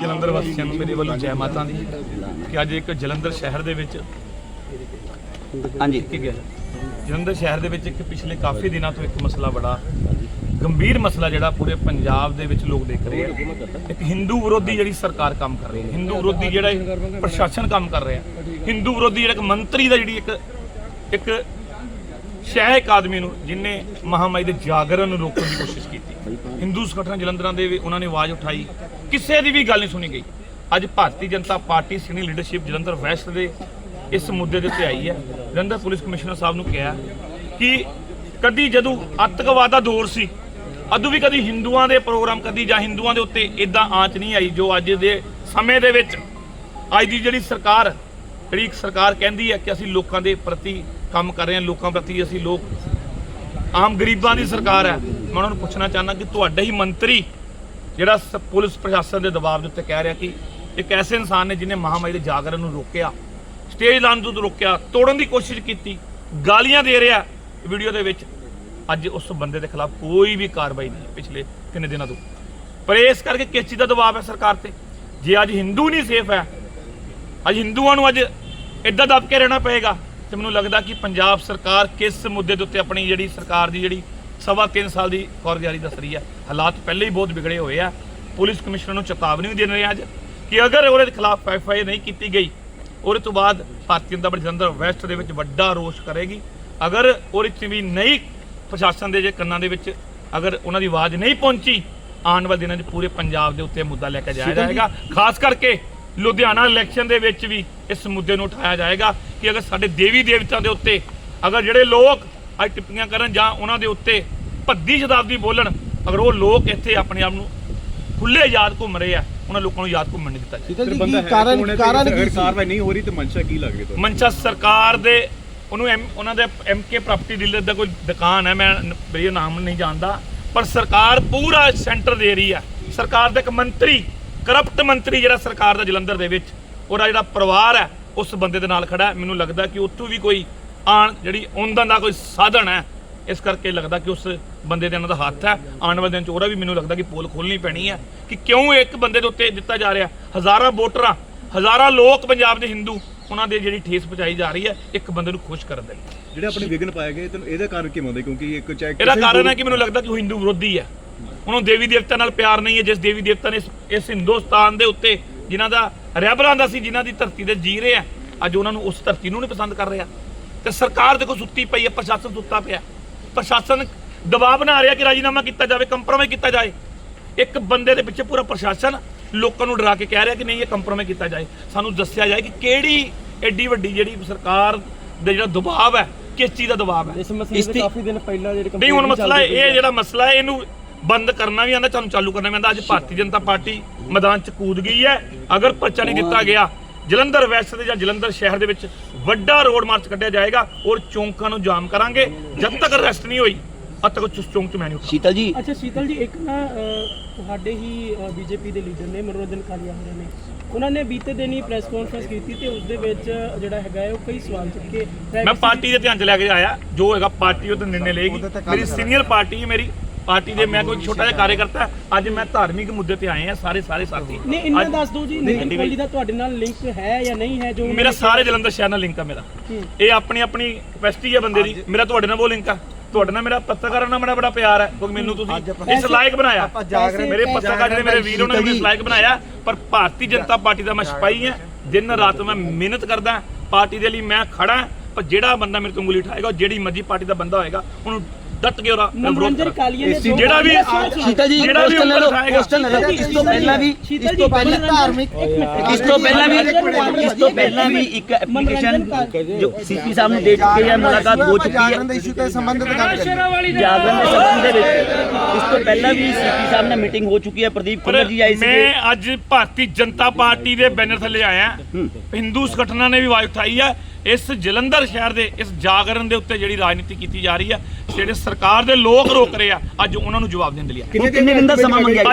ਜਲੰਧਰ ਵਾਸੀਆਂ ਨੂੰ ਮੇਰੇ ਵੱਲੋਂ ਜੈ ਮਾਤਾ ਦੀ ਕਿ ਅੱਜ ਇੱਕ ਜਲੰਧਰ ਸ਼ਹਿਰ ਦੇ ਵਿੱਚ ਹਾਂਜੀ। ਕੀ ਗਿਆ ਜਲੰਧਰ ਸ਼ਹਿਰ ਦੇ ਵਿੱਚ ਇੱਕ ਪਿਛਲੇ ਕਾਫੀ ਦਿਨਾਂ ਤੋਂ ਇੱਕ ਮਸਲਾ ਬੜਾ ਗੰਭੀਰ ਮਸਲਾ ਜਿਹੜਾ ਪੂਰੇ ਪੰਜਾਬ ਦੇ ਵਿੱਚ ਲੋਕ ਦੇਖ ਰਹੇ ਆ। ਇੱਕ ਹਿੰਦੂ ਵਿਰੋਧੀ ਜਿਹੜੀ ਸਰਕਾਰ ਕੰਮ ਕਰ ਰਹੀ ਹੈ। ਹਿੰਦੂ ਵਿਰੋਧੀ ਜਿਹੜਾ ਪ੍ਰਸ਼ਾਸਨ ਕੰਮ ਕਰ ਰਿਹਾ ਹਿੰਦੂ ਵਿਰੋਧੀ ਜਿਹੜਾ ਇੱਕ ਮੰਤਰੀ ਦਾ ਜਿਹੜੀ ਇੱਕ ਇੱਕ ਸ਼ਹਿ ਇੱਕ ਆਦਮੀ ਨੂੰ ਜਿਨੇ ਮਹਾਮਾਰੀ ਦੇ ਜਾਗਰਣ ਨੂੰ ਰੋਕਣ ਦੀ ਕੋਸ਼ਿਸ਼ ਕੀਤੀ। ਹਿੰਦੂ ਸੰਗਠਨ ਜਲੰਧਰਾਂ ਦੇ ਉਹਨਾਂ ਨੇ ਆਵਾਜ਼ ਉਠਾਈ। ਕਿਸੇ ਦੀ ਵੀ ਗੱਲ ਨਹੀਂ ਸੁਣੀ ਗਈ। ਅੱਜ Bharatiya Janata Party senior leadership Jalandhar West ਦੇ ਇਸ ਮੁੱਦੇ ਦੇ ਉੱਤੇ ਆਈ ਹੈ। ਜਲੰਧਰ ਪੁਲਿਸ ਕਮਿਸ਼ਨਰ ਸਾਹਿਬ ਨੂੰ ਕਿਹਾ ਕਿ ਕਦੀ ਜਦੋਂ ਅੱਤਵਾਦ ਦਾ ਦੌਰ ਸੀ, ਅਦੋਂ ਵੀ ਕਦੀ ਹਿੰਦੂਆਂ ਦੇ ਪ੍ਰੋਗਰਾਮ, ਕਦੀ ਜਾਂ ਹਿੰਦੂਆਂ ਦੇ ਉੱਤੇ ਇਦਾਂ ਆਂਚ ਨਹੀਂ ਆਈ ਜੋ ਅੱਜ ਦੇ ਸਮੇਂ ਦੇ ਵਿੱਚ ਅੱਜ ਦੀ ਜਿਹੜੀ ਸਰਕਾਰ, ਜਿਹੜੀ ਇੱਕ ਸਰਕਾਰ ਕਹਿੰਦੀ ਹੈ ਕਿ ਅਸੀਂ ਲੋਕਾਂ ਦੇ ਪ੍ਰਤੀ ਕੰਮ ਕਰ ਰਹੇ ਹਾਂ, ਲੋਕਾਂ ਪ੍ਰਤੀ ਅਸੀਂ ਲੋਕ ਆਮ ਗਰੀਬਾਂ ਦੀ ਸਰਕਾਰ ਹੈ। ਮੈਂ ਉਹਨਾਂ ਨੂੰ ਪੁੱਛਣਾ ਚਾਹੁੰਦਾ ਕਿ ਤੁਹਾਡੇ ਹੀ ਮੰਤਰੀ ਜਿਹੜਾ ਸ- ਪੁਲਿਸ ਪ੍ਰਸ਼ਾਸਨ ਦੇ ਦਬਾਅ ਦੇ ਉੱਤੇ ਕਹਿ ਰਿਹਾ ਕਿ ਇੱਕ ਐਸੇ ਇਨਸਾਨ ਨੇ ਜਿਹਨੇ ਮਹਾਮਾਰੀ ਦੇ ਜਾਗਰਣ ਨੂੰ ਰੋਕਿਆ, ਸਟੇਜ ਲਾਉਣ ਨੂੰ ਰੋਕਿਆ, ਤੋੜਨ ਦੀ ਕੋਸ਼ਿਸ਼ ਕੀਤੀ, ਗਾਲੀਆਂ ਦੇ ਰਿਹਾ। ਵੀਡੀਓ ਦੇ ਵਿੱਚ ਅੱਜ ਉਸ ਬੰਦੇ ਦੇ ਖਿਲਾਫ ਕੋਈ ਵੀ ਕਾਰਵਾਈ ਨਹੀਂ, ਪਿਛਲੇ ਕਿੰਨੇ ਦਿਨਾਂ ਤੋਂ। ਪਰ ਇਸ ਕਰਕੇ ਕਿਸ ਚੀਜ਼ ਦਾ ਦਬਾਅ ਹੈ ਸਰਕਾਰ ਤੇ? ਜੇ ਅੱਜ ਹਿੰਦੂ ਨਹੀਂ ਸੇਫ ਹੈ, ਅੱਜ ਹਿੰਦੂਆਂ ਨੂੰ ਅੱਜ ਇੱਦਾਂ ਦੱਬ ਕੇ ਰਹਿਣਾ ਪਏਗਾ ਤੇ ਮੈਨੂੰ ਲੱਗਦਾ ਕਿ ਪੰਜਾਬ ਸਰਕਾਰ ਕਿਸ ਮੁੱਦੇ ਦੇ ਉੱਤੇ ਆਪਣੀ ਜਿਹੜੀ ਸਰਕਾਰ ਦੀ ਜਿਹੜੀ ਸਵਾ ਤਿੰਨ ਸਾਲ ਦੀ ਕਾਰਗੁਜ਼ਾਰੀ ਦੱਸ ਰਹੀ ਹੈ। ਹਾਲਾਤ ਪਹਿਲੇ ਹੀ ਬਹੁਤ ਵਿਗੜੇ ਹੋਏ ਆ। ਪੁਲਿਸ ਕਮਿਸ਼ਨਰ ਨੂੰ ਚੇਤਾਵਨੀ ਵੀ ਦੇ ਰਹੇ ਆ ਅੱਜ ਕਿ ਅਗਰ ਉਹਦੇ ਖਿਲਾਫ ਐਫਆਈਆਰ ਨਹੀਂ ਕੀਤੀ ਗਈ ਉਹਦੇ ਤੋਂ ਬਾਅਦ ਭਾਰਤੀ ਜਨਤਾ ਪਾਰਟੀ ਜਲੰਧਰ ਵੈਸਟ ਦੇ ਵਿੱਚ ਵੱਡਾ ਰੋਸ ਕਰੇਗੀ। ਅਗਰ ਉਹਦੇ 'ਚ ਵੀ ਨਹੀਂ ਪ੍ਰਸ਼ਾਸਨ ਦੇ ਜੇ ਕੰਨਾਂ ਦੇ ਵਿੱਚ ਅਗਰ ਉਹਨਾਂ ਦੀ ਆਵਾਜ਼ ਨਹੀਂ ਪਹੁੰਚੀ ਆਉਣ ਵਾਲੇ ਦਿਨਾਂ 'ਚ ਪੂਰੇ ਪੰਜਾਬ ਦੇ ਉੱਤੇ ਮੁੱਦਾ ਲੈ ਕੇ ਜਾਇਆ ਜਾਏਗਾ। ਖਾਸ ਕਰਕੇ ਲੁਧਿਆਣਾ ਇਲੈਕਸ਼ਨ ਦੇ ਵਿੱਚ ਵੀ ਇਸ ਮੁੱਦੇ ਨੂੰ ਉਠਾਇਆ ਜਾਏਗਾ ਕਿ ਅਗਰ ਸਾਡੇ ਦੇਵੀ ਦੇਵਤਾਂ ਦੇ ਉੱਤੇ ਅਗਰ ਜਿਹੜੇ ਲੋਕ ਅੱਜ ਟਿੱਪਣੀਆਂ ਕਰਨ ਜਾਂ ਉਹਨਾਂ ਦੇ ਉੱਤੇ ਭੱਦੀ ਸ਼ਤਾਬਦੀ ਬੋਲਣ ਅਗਰ ਉਹ ਲੋਕ ਇੱਥੇ ਆਪਣੇ ਆਪ ਨੂੰ ਖੁੱਲੇ ਯਾਦ ਘੁੰਮ ਰਹੇ ਆ ਉਹਨਾਂ ਲੋਕਾਂ ਨੂੰ ਯਾਦ ਘੁੰਮਣ ਨਹੀਂ ਦਿੱਤਾ ਜਾਏਗਾ ਸ਼ੀਤਲ ਜੀ ਕੀ ਕਾਰਨ ਕਾਰਨ ਕੀ ਸੀ? ਕਾਰਵਾਈ ਨਹੀਂ ਹੋ ਰਹੀ ਤੇ ਮਨਸ਼ਾ ਕੀ ਲੱਗ ਰਹੀ ਤੁਹਾਨੂੰ ਮਨਸ਼ਾ ਸਰਕਾਰ ਦੇ ਉਹਨੂੰ ਐਮ ਉਹਨਾਂ ਦੇ ਐਮਕੇ ਪ੍ਰਾਪਰਟੀ ਡੀਲਰ ਦਾ ਕੋਈ ਦੁਕਾਨ ਹੈ ਮੈਂ ਇਹ ਨਾਮ ਨਹੀਂ ਜਾਣਦਾ ਪਰ ਸਰਕਾਰ ਪੂਰਾ ਸੈਂਟਰ ਦੇ ਰਹੀ ਹੈ। ਸਰਕਾਰ ਦਾ ਇੱਕ ਮੰਤਰੀ ਕਰਪਟ ਮੰਤਰੀ ਜਿਹੜਾ ਸਰਕਾਰ ਦਾ ਜਲੰਧਰ ਦੇ ਵਿੱਚ ਉਹਦਾ ਜਿਹੜਾ ਪਰਿਵਾਰ ਹੈ ਉਸ ਬੰਦੇ ਦੇ ਨਾਲ ਖੜਾ ਮੈਨੂੰ ਲੱਗਦਾ ਕਿ ਉੱਥੋਂ ਵੀ ਕੋਈ ਆਣ ਜਿਹੜੀ ਆਮਦਨ ਦਾ ਕੋਈ ਸਾਧਨ ਹੈ ਇਸ ਕਰਕੇ ਲੱਗਦਾ ਕਿ ਉਸ ਬੰਦੇ ਦੇ ਇਹਨਾਂ ਦਾ ਹੱਥ ਹੈ। ਆਉਣ ਵਾਲੇ ਦਿਨ ਚ ਉਹਦਾ ਵੀ ਮੈਨੂੰ ਲੱਗਦਾ ਕਿ ਪੋਲ ਖੋਲਣੀ ਪੈਣੀ ਹੈ ਕਿ ਕਿਉਂ ਇੱਕ ਬੰਦੇ ਦੇ ਉੱਤੇ ਦਿੱਤਾ ਜਾ ਰਿਹਾ। ਹਜ਼ਾਰਾਂ ਵੋਟਰਾਂ ਹਜ਼ਾਰਾਂ ਲੋਕ ਪੰਜਾਬ ਦੇ ਹਿੰਦੂ ਉਹਨਾਂ ਦੇ ਜਿਹੜੀ ਠੇਸ ਪਹੁੰਚਾਈ ਜਾ ਰਹੀ ਹੈ ਇੱਕ ਬੰਦੇ ਨੂੰ ਖੁਸ਼ ਕਰਨ ਦੇ ਲਈ। ਜਿਹੜੇ ਆਪਣੇ ਵਿਗਨ ਪਾਏ ਗਏ ਤੈਨੂੰ ਇਹਦਾ ਕਾਰਨ ਕੀ ਹੁੰਦਾ? ਕਿਉਂਕਿ ਇੱਕ ਚਾਹੇ ਇਹਦਾ ਕਾਰਨ ਹੈ ਕਿ ਮੈਨੂੰ ਲੱਗਦਾ ਕਿ ਉਹ ਹਿੰਦੂ ਵਿਰੋਧੀ ਹੈ। ਉਹਨੂੰ ਦੇਵੀ ਦੇਵਤਾ ਨਾਲ ਪਿਆਰ ਨਹੀਂ ਹੈ ਜਿਸ ਦੇਵੀ ਦੇਵਤਾ ਨੇ ਇਸ ਇਸ ਹਿੰਦੁਸਤਾਨ ਦੇ ਉੱਤੇ ਜਿਨ੍ਹਾਂ ਦਾ ਰਹਿਬਰਾਂ ਦਾ ਸੀ ਜਿਨ੍ਹਾਂ ਦੀ ਧਰਤੀ ਤੇ ਜੀ ਰਹੇ ਆ ਅੱਜ ਉਹਨਾਂ ਨੂੰ ਉਸ ਧਰਤੀ ਨੂੰ ਨਹੀਂ ਪਸੰਦ ਕਰ ਰਿਹਾ। ਤੇ ਸਰਕਾਰ ਦੇਖੋ ਸੁੱਤੀ ਪਈ ਹੈ ਪ੍ਰਸ਼ਾਸਨ ਸੁੱਤਾ ਪਿਆ ਪ੍ਰਸ਼ਾਸਨ ਦਬਾਅ ਬਣਾ ਰਿਹਾ ਕਿ ਰਾਜੀਨਾਮਾ ਕੀਤਾ ਜਾਵੇ ਕੰਪਰੋਮਾਈਜ਼ ਕੀਤਾ ਜਾਏ। ਇੱਕ ਬੰਦੇ ਦੇ ਪਿੱਛੇ ਪੂਰਾ ਪ੍ਰਸ਼ਾਸਨ ਲੋਕਾਂ ਨੂੰ ਡਰਾ ਕੇ ਕਹਿ ਰਿਹਾ ਕਿ ਨਹੀਂ ਇਹ ਕੰਪਰੋਮਾਈਜ਼ ਕੀਤਾ ਜਾਏ। ਸਾਨੂੰ ਦੱਸਿਆ ਜਾਏ ਕਿ ਕਿਹੜੀ ਐਡੀ ਵੱਡੀ ਜਿਹੜੀ ਸਰਕਾਰ ਦੇ ਜਿਹੜਾ ਦਬਾਅ ਹੈ ਕਿਸ ਚੀਜ਼ ਦਾ ਦਬਾਅ ਹੈ। ਇਸ ਮਸਲੇ ਤੇ ਕਾਫੀ ਦਿਨ ਪਹਿਲਾਂ ਜਿਹੜੇ ਨਹੀਂ ਹੁਣ ਮਸਲਾ ਇਹ ਜਿਹੜਾ ਮਸਲਾ ਹੈ ਇਹਨੂੰ ਬੰਦ ਕਰਨਾ ਵੀ ਆਂਦਾ ਤੁਹਾਨੂੰ ਚਾਲੂ ਕਰਨਾ ਵੀ ਆਂਦਾ ਅੱਜ ਭਾਰਤੀ ਜਨਤਾ ਪਾਰਟੀ ਮੈਦਾਨ 'ਚ ਕੂਦ ਗਈ ਹੈ। ਅਗਰ ਪਰਚਾ ਨਹੀਂ ਦਿੱਤਾ ਗਿਆ ਜਲੰਧਰ ਵੈਸਟ ਦੇ ਜਾਂ ਜਲੰਧਰ ਸ਼ਹਿਰ ਦੇ ਵਿੱਚ ਵੱਡਾ ਰੋਡ ਮਾਰਚ ਕੱਢਿਆ ਜਾਏਗਾ ਔਰ ਚੌਂਕਾਂ ਨੂੰ ਜਾਮ ਕਰਾਂਗੇ। ਜਦ ਤੱਕ ਅਰੈਸਟ ਨਹੀਂ ਹੋਈ ਅਦ ਤੱਕ ਉਸ ਚੌਂਕ 'ਚ ਮੈਂ ਨਹੀਂ। ਸ਼ੀਤਲ ਜੀ। ਅੱਛਾ ਸ਼ੀਤਲ ਜੀ ਇੱਕ ਨਾ ਤੁਹਾਡੇ ਹੀ ਬੀਜੇਪੀ ਦੇ ਲੀਡਰ ਨੇ ਮਨੋਰੰਜਨ ਕਾਲੀਆ ਹੋਰਾਂ ਨੇ। ਉਹਨਾਂ ਨੇ ਬੀਤੇ ਦਿਨ ਹੀ ਪ੍ਰੈਸ ਕਾਨਫਰੰਸ ਕੀਤੀ ਤੇ ਉਸ ਦੇ ਵਿੱਚ ਜਿਹੜਾ ਹੈਗਾ ਉਹ ਕਈ ਸਵਾਲ ਚੁੱਕੇ। ਮੈਂ ਪਾਰਟੀ ਦੇ ਧਿਆਨ 'ਚ ਲੈ ਕੇ ਆਇਆ। ਜੋ ਹੈਗਾ ਪਾਰਟੀ ਉਹ ਤੇ ਨਿਰਣੇ ਲਏਗੀ। ਮੇਰੀ ਸੀਨੀਅਰ ਪਾਰਟੀ ਹੈ ਮੇਰੀ। ਪਾਰਟੀ ਦੇ ਮੈਂ ਕੋਈ ਛੋਟਾ ਜਿਹਾ ਕਾਰਜਕਰਤਾ ਅੱਜ ਮੈਂ ਧਾਰਮਿਕ ਮੁੱਦੇ ਤੇ ਆਏ ਆ ਸਾਰੇ ਸਾਰੇ ਸਾਥੀ। ਨਹੀਂ ਇੰਨਾ ਦੱਸ ਦਿਓ ਜੀ ਨਿਤਿਨ ਕੋਹਲੀ ਦਾ ਤੁਹਾਡੇ ਨਾਲ ਲਿੰਕ ਹੈ ਜਾਂ ਨਹੀਂ ਹੈ ਜੋ ਮੇਰਾ ਸਾਰੇ ਜਲੰਧਰ ਸ਼ਹਿਰ ਨਾਲ ਲਿੰਕ ਆ ਮੇਰਾ। ਇਹ ਆਪਣੀ ਆਪਣੀ ਕਪੈਸਿਟੀ ਹੈ ਬੰਦੇ ਦੀ। ਮੇਰਾ ਤੁਹਾਡੇ ਨਾਲ ਉਹ ਲਿੰਕ ਆ। ਤੁਹਾਡੇ ਨਾਲ ਮੇਰਾ ਪੱਤਰਕਾਰਾਂ ਨਾਲ ਬੜਾ ਬੜਾ ਪਿਆਰ ਹੈ ਕਿਉਂਕਿ ਮੈਨੂੰ ਤੁਸੀਂ ਇਸ ਲਾਇਕ ਬਣਾਇਆ। ਮੇਰੇ ਪੱਤਰਕਾਰ ਜਿਹੜੇ ਮੇਰੇ ਵੀਰ ਉਹਨਾਂ ਨੇ ਮੈਨੂੰ ਇਸ ਲਾਇਕ ਬਣਾਇਆ। ਪਰ ਭਾਰਤੀ ਜਨਤਾ ਪਾਰਟੀ ਦਾ ਮੈਂ ਸਿਪਾਹੀ ਹਾਂ। ਦਿਨ ਰਾਤ ਮੈਂ ਮਿਹਨਤ ਕਰਦਾ। ਪਾਰਟੀ ਦੇ ਲਈ ਮੈਂ ਖੜਾ। ਪਰ ਜਿਹੜਾ ਬੰਦਾ ਮੇਰੇ ਤੋਂ ਉਂਗਲੀ ਉਠਾਏਗਾ ਉਹ ਜਿਹੜੀ ਮਰਜ਼ੀ ਪਾਰਟੀ ਦਾ ਬੰਦਾ ਹੋਏਗਾ ਉਹਨੂੰ ਡਟ ਕੇ ਉਹਦਾ ਮੈਂ ਵਿਰੋਧ ਮਨੋਰੰਜਨ ਕਰਾਂਗਾ। ਕਾਲੀਆ ਨੇ ਜੋ ਜਿਹੜਾ ਵੀ ਸ਼ੀਤਲ ਜੀ ਜਿਹੜਾ ਵੀ ਪੋਸਟਲ ਲੈ ਲਓ ਉਠਾਏਗਾ। ਪੋਸਟਲ ਲੈ ਲਓ। ਇਸ ਤੋਂ ਪਹਿਲਾਂ ਵੀ ਇਸ ਜੀ ਤੋਂ ਪਹਿਲਾਂ ਧਾਰਮਿਕ ਇਸ ਤੋਂ ਪਹਿਲਾਂ ਵੀ ਇਸ ਤੋਂ ਪਹਿਲਾਂ ਵੀ ਇੱਕ ਐਪਲੀਕੇਸ਼ਨ ਜੋ ਸੀਪੀ ਸਾਹਿਬ ਨੂੰ ਦੇ ਚੁੱਕੇ ਹੈ ਮੁਲਾਕਾਤ ਹੋ ਚੁੱਕੀ ਜਾਗਰਣ ਦੇ ਹੈ ਇਸ਼ੂ ਤੇ ਸੰਬੰਧਿਤ ਗੱਲ ਕਰੀਏ ਜਾਗਰਣ ਦੇ ਸੰਬੰਧ ਦੇ ਵਿੱਚ ਇਸ ਤੋਂ ਪਹਿਲਾਂ ਵੀ ਸੀਪੀ ਸਾਹਿਬ ਨਾਲ ਮੀਟਿੰਗ ਹੋ ਚੁੱਕੀ ਹੈ। ਪ੍ਰਦੀਪ ਪਰ ਕੁਮਾਰ ਜੀ ਆਏ ਸੀਗੇ। ਮੈਂ ਅੱਜ ਭਾਰਤੀ ਜਨਤਾ ਪਾਰਟੀ ਦੇ ਬੈਨਰ ਥੱਲੇ ਆਇਆ। ਹਿੰਦੂ ਸੰਗਠਨਾਂ ਨੇ ਵੀ ਆਵਾਜ਼ ਉਠਾਈ ਹੈ। ਇਸ ਜਲੰਧਰ ਸ਼ਹਿਰ ਦੇ ਇਸ ਜਾਗਰਣ ਦੇ ਉੱਤੇ ਜਿਹੜੀ ਰਾਜਨੀਤੀ ਕੀਤੀ ਜਾ ਰਹੀ ਹੈ ਜਿਹੜੇ ਸਰਕਾਰ ਦੇ ਲੋਕ ਰੋਕ ਰਹੇ ਆ, ਅੱਜ ਉਹਨਾਂ ਨੂੰ ਜਵਾਬ ਦੇਣ ਦੇ ਲਈ ਕਿੰਨੇ ਦਿਨ ਦਾ ਸਮਾਂ ਮੰਗਿਆ ਗਿਆ?